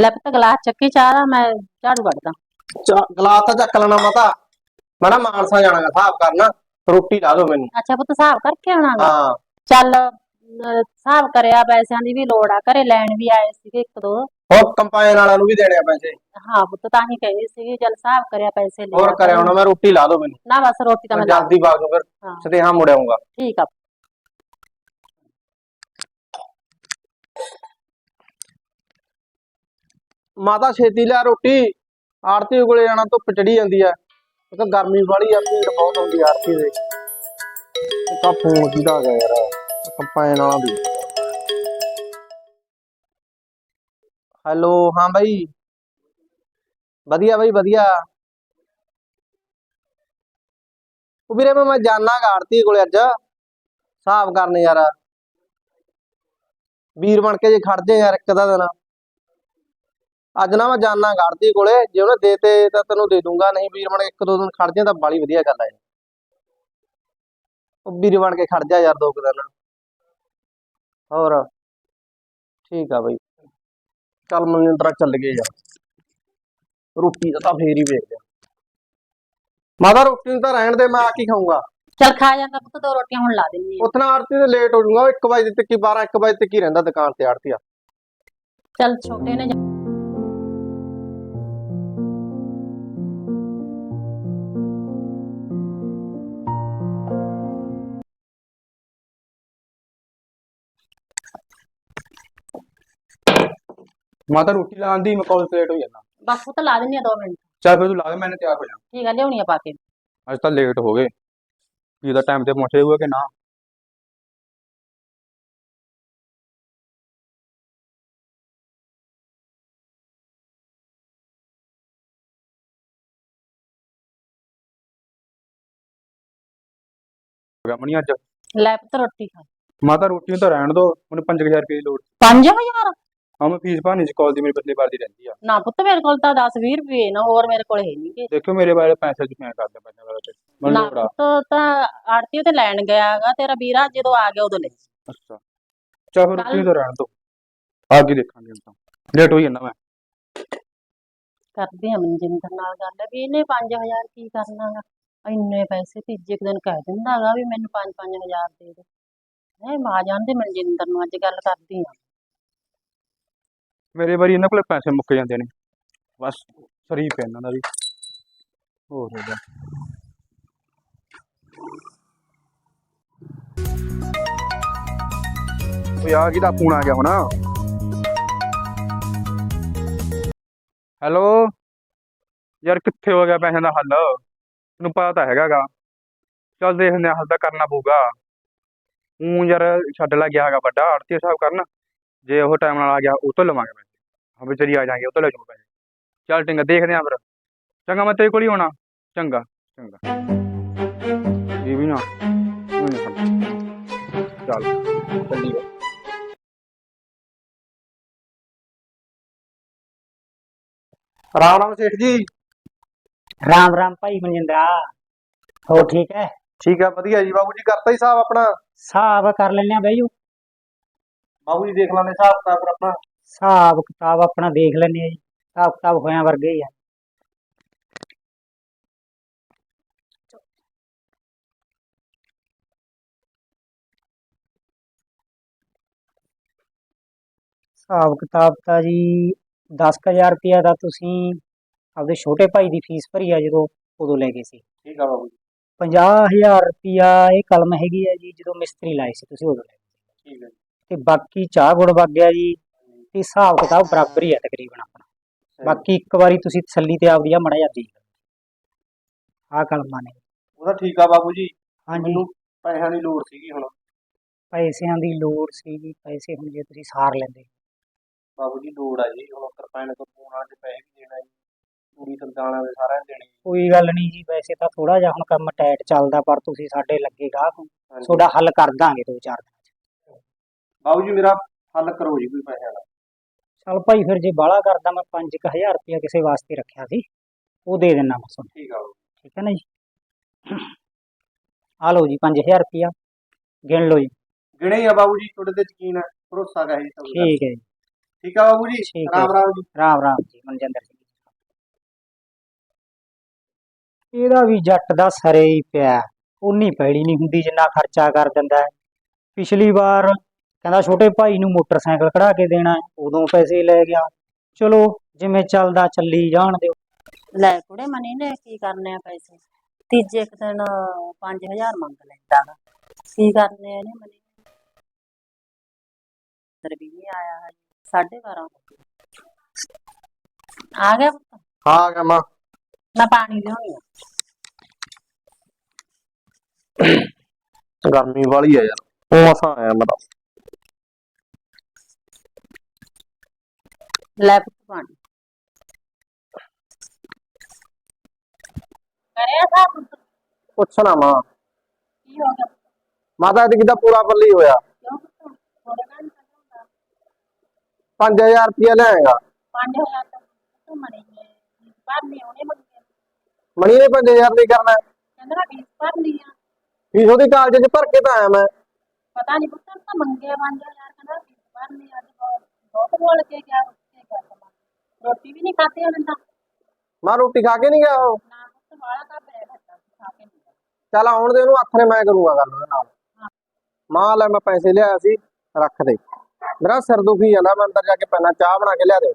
ਲੈ ਪੁੱਤ ਗਲਾਸ ਚੱਕੀ ਚਾਹ ਦਾ ਮੈਂ ਝਾੜੂ ਕੱਢਦਾ। ਚਾ- ਗਲਾਸ ਤਾਂ ਚੱਕ ਲੈਣਾ ਮਾਤਾ। ਮੈਂ ਨਾ ਮਾਨਸਾ ਜਾਣਾਗਾ ਹਿਸਾਬ ਕਰਨਾ। ਰੋਟੀ ਲਾ ਦਿਓ ਮੈਨੂੰ। ਅੱਛਾ ਪੁੱਤ ਹਿਸਾਬ ਕਰਕੇ ਆਉਣਾਗਾ ਹਾਂ। ਚੱਲ ਅਹ, ਹਿਸਾਬ ਕਰਿਆ ਪੈਸਿਆਂ ਦੀ ਵੀ ਲੋੜ ਆ ਘਰੇ ਲੈਣ ਵੀ ਆਏ ਸੀਗੇ ਇੱਕ ਦੋ। ਹੋਰ ਕੰਪਾਈਨ ਵਾਲਿਆਂ ਨੂੰ ਵੀ ਦੇਣੇ ਆ ਪੈਸੇ। ਹਾਂ ਪੁੱਤ ਤਾਂ ਹੀ ਕਹਿੰਦੀ ਸੀਗੀ ਚੱਲ ਹਿਸਾਬ ਕਰਿਆ ਪੈਸੇ ਲੈ ਹੋਰ ਆ ਕਰਿਆ ਹੁਣ ਮੈਂ ਰੋਟੀ ਲਾ ਦਿਓ ਮੈਨੂੰ। ਨਾ ਬਸ ਰੋਟੀ ਤਾਂ ਮੈਂ ਮੈਂ ਲਾ ਜਲਦੀ ਬਾਗ ਫਿਰ ਹਾਂ। ਸਦੇਹਾ ਮੁੜ ਆਊਂਗਾ। ਠੀਕ ਆ। ਮਾਤਾ ਛੇਤੀ ਲਿਆ ਰੋਟੀ। ਆਰਤੀ ਕੋਲੇ ਜਾਣਾ, ਧੁੱਪ ਚੜੀ ਜਾਂਦੀ ਆ। ਇੱਕ ਗਰਮੀ ਵਾਲੀ ਆ, ਭੀੜ ਬਹੁਤ ਆਉਂਦੀ ਆਰਤੀ ਦੇ। ਇੱਕ ਫੋਨ ਕਿਹਦਾ ਗਿਆ ਯਾਰ ਕੰਪਾਈਨ ਵਾਲਾ ਵੀ। ਹੈਲੋ, ਹਾਂ ਬਾਈ। ਵਧੀਆ ਬਾਈ, ਵਧੀਆ। ਉਹ ਵੀਰੇ ਮੈਂ ਮੈਂ ਜਾਣਾ ਗਾ ਆਰਤੀ ਕੋਲੇ ਅੱਜ। ਹਿਸਾਬ ਕਰਨ ਯਾਰ। ਵੀਰ ਬਣ ਕੇ ਜੇ ਖੜ ਜੇ ਯਾਰ ਇੱਕ ਦਾ ਦਿਨ। ਅੱਜ ਨਾ ਮੈਂ ਜਾਣਾ ਗੜਦੀ ਕੋਲੇ ਜੇ ਉਹਨੇ ਦੇਤੇ ਤਾਂ ਤੈਨੂੰ ਦੇ ਦੂੰਗਾ ਨਹੀਂ ਵੀਰ ਬਣ ਕੇ ਇੱਕ ਦੋ ਦਿਨ ਖੜ ਜਾ ਤਾਂ ਬਾਲੀ ਵਧੀਆ ਗੱਲ ਹੈ ਉਹ ਵੀਰ ਬਣ ਕੇ ਖੜ ਜਾ ਯਾਰ ਦੋ ਕੁ ਦਿਨ। ਹੋਰ? ਠੀਕ ਆ ਬਈ। ਚੱਲ ਮਨਿੰਦਰਾ ਚੱਲ ਗਏ ਯਾਰ। ਰੋਟੀ ਦਾ ਤਾਂ ਫੇਰ ਹੀ ਵੇਖਦੇ ਆ ਮਾਦਾ ਰੋਟੀ ਨੂੰ ਤਾਂ ਰਹਿਣ ਦੇ ਮੈਂ ਆ ਕੀ ਖਾਊਂਗਾ? ਚੱਲ ਖਾ ਜਾਂਦਾ ਪੁੱਤ ਦੋ ਰੋਟੀਆਂ ਹੁਣ ਲਾ ਦਿੰਨੀ ਆ। ਉੱਥੇ ਨਾ ਆਰਤੀ ਤੇ ਲੇਟ ਹੋ ਜਾਊਗਾ 1 ਵਜੇ ਤੱਕ ਹੀ 12 1 ਵਜੇ ਤੱਕ ਹੀ ਰਹਿੰਦਾ ਦੁਕਾਨ ਤੇ ਆਰਤੀ ਆ। ਚੱਲ ਛੋਟੇ ਨੇ ਜਾ- ਮਾਤਾ ਰੋਟੀ ਲਾਉਣ ਦੀ ਮੈਂ ਕਾਲ ਲੇਟ ਹੋ ਜਾਣਾ ਬਸ ਪੁੱਤ ਲਾ ਦਿੰਨੀ ਆ ਦੋ ਮਿੰਟ। ਚੱਲ ਫਿਰ ਤੂੰ ਲਾ ਦੇ ਮੈਨੇ ਤਿਆਰ ਹੋ ਜਾ ਠੀਕ ਆ ਲਿਆਉਣੀ ਆ ਪਾ ਕੇ? ਅੱਜ ਤਾਂ ਲੇਟ ਹੋ ਗਏ। ਕੀ ਦਾ ਟਾਈਮ ਤੇ ਪਹੁੰਚੇ ਹੋਏ ਕਿ ਨਾ? ਗਿਆ ਮਣੀ ਅੱਜ। ਲੈ ਪੁੱਤ ਰੋਟੀ ਖਾ। ਮਾਤਾ ਰੋਟੀ ਨੂੰ ਤਾਂ ਰਹਿਣ ਦੋ ਮੈਨੂੰ 5000 ਰੁਪਏ ਦੀ ਲੋੜ 5000 ਹਾਂ ਮੈਂ ਫੀਸ ਸੀ ਕਾਲ ਦੀ ਮੇਰੀ ਪਤਲੀ ਵਾਲਦੀ ਰਹਿੰਦੀ ਆ। ਨਾ ਪੁੱਤ ਮੇਰੇ ਕੋਲ ਤਾਂ 10 20 ਰੁਪਏ ਨਾ ਹੋਰ ਮੇਰੇ ਕੋਲ ਹੈ ਨਹੀਂਗੇ ਦੇਖਿਓ ਮੇਰੇ ਬਾਰੇ ਪੈਸੇ ਚ ਮੈਂ ਕਰਦਾ ਪੈਸੇ ਵਾਲਾ ਤੇ ਮੈਨੂੰ ਨਾ ਲੋੜ ਆ। ਪੁੱਤ ਤਾਂ ਆੜਤੀ ਤੇ ਲੈਣ ਗਿਆਗਾ ਤੇਰਾ ਵੀਰਾ ਜਦੋਂ ਆ ਗਿਆ ਉਦੋਂ ਲੈ। ਅੱਛਾ। ਚੱਲ ਫਿਰ ਤਾਂ ਰਹਿਣ ਦੋ ਆ ਕੇ ਦੇਖਾਂਗੇ ਹੁਣ ਤਾਂ। ਲੇਟ ਹੋਈ ਜਾਂਦਾ ਮੈਂ। ਕਰਦੀ ਆ ਮਨਜਿੰਦਰ ਨਾਲ ਗੱਲ ਵੀ ਇਹਨੇ 5000 ਕੀ ਕਰਨਾਗਾ ਇੰਨੇ ਪੈਸੇ ਤੀਜੇ ਕੁ ਦਿਨ ਕਹਿ ਦਿੰਦਾਗਾ ਵੀ ਮੈਨੂੰ 5-5000 ਦੇ ਦੇ। ਹੈ ਮਾ ਜਾਂਦੇ ਮਨਜਿੰਦਰ ਨੂੰ ਅੱਜ ਗੱਲ ਕਰਦੀ ਆ। ਮੇਰੇ ਵਾਰੀ ਇਹਨਾਂ ਕੋਲੇ ਪੈਸੇ ਮੁੱਕ ਜਾਂਦੇ ਨੇ। ਬਸ ਸਰੀ ਪਿਆ ਇਹਨਾਂ ਦਾ ਵੀ। ਹੋਰ ਹੋ ਗਿਆ ਉਹ ਯਾਰ ਕਿਹਦਾ ਫੋਨ ਆ ਗਿਆ ਹੁਣ? ਹੈਲੋ? ਯਾਰ ਕਿੱਥੇ ਹੋ ਗਿਆ ਪੈਸਿਆਂ ਦਾ ਹੱਲ? ਤੈਨੂੰ ਪਤਾ ਤਾਂ ਹੈਗਾਗਾ ਚੱਲ ਦੇਖਦੇ ਆ ਹੱਲ ਤਾਂ ਕਰਨਾ ਪਊਗਾ। ਉਹ ਯਾਰ ਛੱਡ ਲਾ ਗਿਆ ਹੈਗਾ ਵੱਡਾ ਆੜਤੀ ਹਿਸਾਬ ਕਰਨ। ਜੇ ਉਹ ਟਾਈਮ ਨਾਲ ਆ ਗਿਆ, ਉਹ ਤੋਂ ਲਵਾਂਗੇ ਪੈਸੇ ਹਾਂ ਵੀ ਚਲੀ ਆ ਜਾਾਂਗੇ ਤੋਂ ਲੈ ਜਾਊਂਗਾ ਪੈਸੇ। ਚੱਲ ਚੰਗਾ ਦੇਖਦੇ ਆਂ ਫਿਰ। ਚੰਗਾ ਮੈਂ ਤੇਰੇ ਕੋਲ ਹੀ ਹੋਣਾ ਚੰਗਾ ਚੰਗਾ। ਇਹ ਵੀ ਨਾ। ਖੜਨਾ। ਚੱਲ ਚੱਲੀਏ ਰਾਮ ਰਾਮ ਸੇਠ ਜੀ। ਰਾਮ ਰਾਮ ਭਾਈ ਮਨਜਿੰਦਰਾ। ਹੋ ਠੀਕ ਹੈ ਠੀਕ ਆ ਵਧੀਆ ਜੀ। ਬਾਬੂ ਜੀ ਕਰਤਾ ਹੀ ਹਿਸਾਬ ਆਪਣਾ? ਹਿਸਾਬ ਕਰ ਲੈਣੇ ਆ ਬਈ ਬਾਬੂ ਜੀ ਦੇਖ ਲਾਂਗੇ ਹਿਸਾਬ ਫਿਰ ਆਪਣਾ। ਹਿਸਾਬ ਕਿਤਾਬ ਆਪਣਾ ਦੇਖ ਲੈਣੇ ਆ ਜੀ। ਹਿਸਾਬ ਕਿਤਾਬ ਹੋਇਆਂ ਵਰਗੇ ਹੀ ਆ। ਹਿਸਾਬ ਕਿਤਾਬ ਤਾਂ ਜੀ 10000 ਰੁਪਇਆ ਦਾ ਤੁਸੀਂ ਆਪਦੇ ਛੋਟੇ ਭਾਈ ਦੀ ਫੀਸ ਭਰੀ ਆ ਜਦੋਂ ਉਦੋਂ ਲੈ ਗਏ ਸੀ। ਠੀਕ ਆ ਬਾਬੂ ਜੀ 50000 ਰੁਪਇਆ ਇਹ ਕਲਮ ਹੈਗੀ ਆ ਜੀ ਜਦੋਂ ਮਿਸਤਰੀ ਲਾਏ ਸੀ ਤੁਸੀਂ ਉਦੋਂ ਲੈ ਗਏ ਠੀਕ ਹੈ ਜੀ। ਤੇ ਬਾਕੀ ਚਾਹ ਗੁੜ ਵਗ ਗਿਆ ਜੀ। ਤੇ ਹਿਸਾਬ ਕਿਤਾਬ ਬਰਾਬਰ ਹੀ ਆ ਤਕਰੀਬਨ ਆਪਣਾ। ਬਾਕੀ ਇੱਕ ਵਾਰੀ ਤੁਸੀਂ ਤਸੱਲੀ ਤੇ ਆਪਦੀ ਆ ਮੜਾ ਜਾ ਦੇਖ ਆ ਕਲਮਾਂ ਨੇ। ਉਹਦਾ ਠੀਕ ਆ ਬਾਬੂ ਜੀ। ਹਾਂਜੀ। ਮੈਨੂੰ ਪੈਸਿਆਂ ਦੀ ਲੋੜ ਸੀਗੀ ਹੁਣ। ਪੈਸਿਆਂ ਦੀ ਲੋੜ ਸੀ ਜੀ ਪੈਸੇ ਹੁਣ ਜੇ ਤੁਸੀਂ ਸਾਰ ਲੈਂਦੇ। ਬਾਬੂ ਜੀ ਲੋੜ ਆ ਜੀ। ਹੁਣ ਕਿਰਪਾਨ ਤੋਂ ਪੂਣਾ ਦੇ ਪੈਸੇ ਵੀ ਦੇਣਾ ਜੀ। ਪੂਰੀ ਸੰਤਾਨਾਂ ਦੇ ਸਾਰਿਆਂ ਨੇ ਦੇਣੇ। ਕੋਈ ਗੱਲ ਨਹੀਂ ਜੀ ਵੈਸੇ ਤਾਂ ਥੋੜਾ ਜਿਹਾ ਹੁਣ ਕੰਮ ਟਾਈਟ ਚੱਲਦਾ ਪਰ ਤੁਸੀਂ ਸਾਡੇ ਲੱਗੇ ਗਾਹਕ। ਤੁਹਾਡਾ ਹੱਲ ਕਰ ਦਾਂਗੇ ਦੋ ਚਾਰ ਦਿਨਾਂ ਬਾਬੂ ਜੀ ਮੇਰਾ ਹੱਲ ਕਰੋ ਜੀ ਕੋਈ ਪੈਸਿਆਂ ਦਾ। ਚਲ ਭਾਈ ਫਿਰ ਜੇ ਬਾਹਲਾ ਕਰਦਾ ਮੈਂ 5000 ਰੁਪਇਆ ਕਿਸੇ ਵਾਸਤੇ ਰੱਖਿਆ ਸੀ ਉਹ ਦੇ ਦੇਣਾ ਮੈਂ ਤੁਹਾਨੂੰ। ਠੀਕ ਆ ਠੀਕ ਹੈ ਨਾ ਜੀ? ਆ ਲਓ ਜੀ 5000 ਰੁਪਇਆ। ਗਿਣ ਲਓ ਜੀ। ਗਿਣੇ ਆ ਬਾਬੂ ਜੀ ਤੁਹਾਡੇ ਤੇ ਯਕੀਨ ਹੈ ਭਰੋਸਾ ਹੈ ਜੀ ਠੀਕ ਹੈ ਜੀ। ਠੀਕ ਆ ਬਾਬੂ ਜੀ। ਰਾਮ ਰਾਮ ਜੀ। ਰਾਮ ਰਾਮ ਜੀ ਮਨਜਿੰਦਰ ਸਿੰਘ ਇਹਦਾ ਵੀ ਜੱਟ ਦਾ ਸਰੇ ਹੀ ਪਿਆ। ਉਨੀ ਪੈੜੀ ਨਹੀਂ ਹੁੰਦੀ ਜਿੰਨਾ ਖਰਚਾ ਕਰ ਦਿੰਦਾ ਪਿਛਲੀ ਵਾਰ ਕਹਿੰਦਾ ਛੋਟੇ ਭਾਈ ਨੂੰ ਮੋਟਰਸਾਈਕਲ ਕਢਾ ਕੇ ਦੇਣਾ ਹੈ, ਉਦੋਂ ਪੈਸੇ ਲੈ ਗਿਆ। ਚਲੋ ਜਿਵੇਂ ਚੱਲਦਾ ਚੱਲੀ ਜਾਣ ਦਿਓ। ਲੈ ਕੁੜੇ ਮਨੀ ਨੇ ਕੀ ਕਰਨੇ ਆ ਪੈਸੇ। ਤੀਜੇ ਕੁ ਦਿਨ 5000 ਮੰਗ ਲੈਂਦਾ ਕੀ ਕਰਨੇ ਆ ਇਹਨੇ ਮਨੀ ਵੀ ਨਹੀਂ ਆਇਆ ਹੈ 12:30 ਹੋ ਗਏ। ਆ ਗਿਆ ਪੁੱਤ? ਹਾਂ ਆ ਗਿਆ ਮਾਂ। ਮੈਂ ਪਾਣੀ ਲਿਆਉਣੀ ਆ। ਗਰਮੀ ਵਾਲੀ ਆ ਯਾਰ। ਉਹ ਮਸਾਂ ਆਇਆ ਮੇਰਾ ਲੈ ਪੁੱਤ ਪਾਣੀ ਕਰਿਆ ਥਾ ਪੁੱਤ ਪੁੱਛਣਾ ਮਾਂ ਕੀ ਹੋ ਗਿਆ ਮਾਤਾ ਇਹਦੀ ਕਿਦਾ ਪੂਰਾ ਪੱਲੀ ਹੋਇਆ ਕਿਉਂ ਪੁੱਤ ਥੋੜੇ ਨਾਲ ਨਹੀਂ ਕਰਦਾ 5000 ਰੁਪਇਆ ਲਿਆਏਗਾ 5000 ਤਾਂ ਪੁੱਤ ਮਣੀ ਨੇ ਪਰ ਨਹੀਂ ਉਹਨੇ ਮੰਗੇ ਮਣੀ ਨੇ 5000 ਨਹੀਂ ਕਰਨਾ ਕਹਿੰਦਾ ਮੈਂ ਫੀਸ ਭਰਨੀ ਆ ਫੀਸ ਉਹਦੀ ਕਾਲਜ 'ਚ ਭਰ ਕੇ ਤਾਂ ਆਇਆ ਮੈਂ ਪਤਾ ਨਹੀਂ ਪੁੱਤ ਤਾਂ ਮੰਗੇ 5000 ਕਹਿੰਦਾ ਫੀਸ ਭਰਨੀ ਅੱਜ ਬਹੁਤ ਬਹੁਤ ਬੋਲ ਕੇ ਗਿਆ ਉੱਥੇ ਗੱਲ ਰੋਟੀ ਵੀ ਨਹੀਂ ਮਾਂ ਰੋਟੀ ਖਾ ਕੇ ਨਹੀਂ ਗਿਆ ਉਹ? ਨਾ ਪੁੱਤ ਵਾਲਾ ਤਾਂ ਬੈ ਖਾ ਕੇ ਨਹੀਂ ਗਿਆ। ਚੱਲ ਆਉਣ ਦੇ ਉਹਨੂੰ ਹੱਥ ਨੇ ਮੈਂ ਕਰੂੰਗਾ ਗੱਲ ਉਹਦੇ ਨਾਲ। ਮਾਂ ਲੈ ਮੈਂ ਪੈਸੇ ਲਿਆਇਆ ਸੀ ਰੱਖ ਦੇ। ਮੇਰਾ ਸਿਰ ਦੁਖੀ ਜਾਂਦਾ ਮੈਂ ਅੰਦਰ ਜਾ ਕੇ ਪੈਣਾ ਚਾਹ ਬਣਾ ਕੇ ਲਿਆ ਦੇ।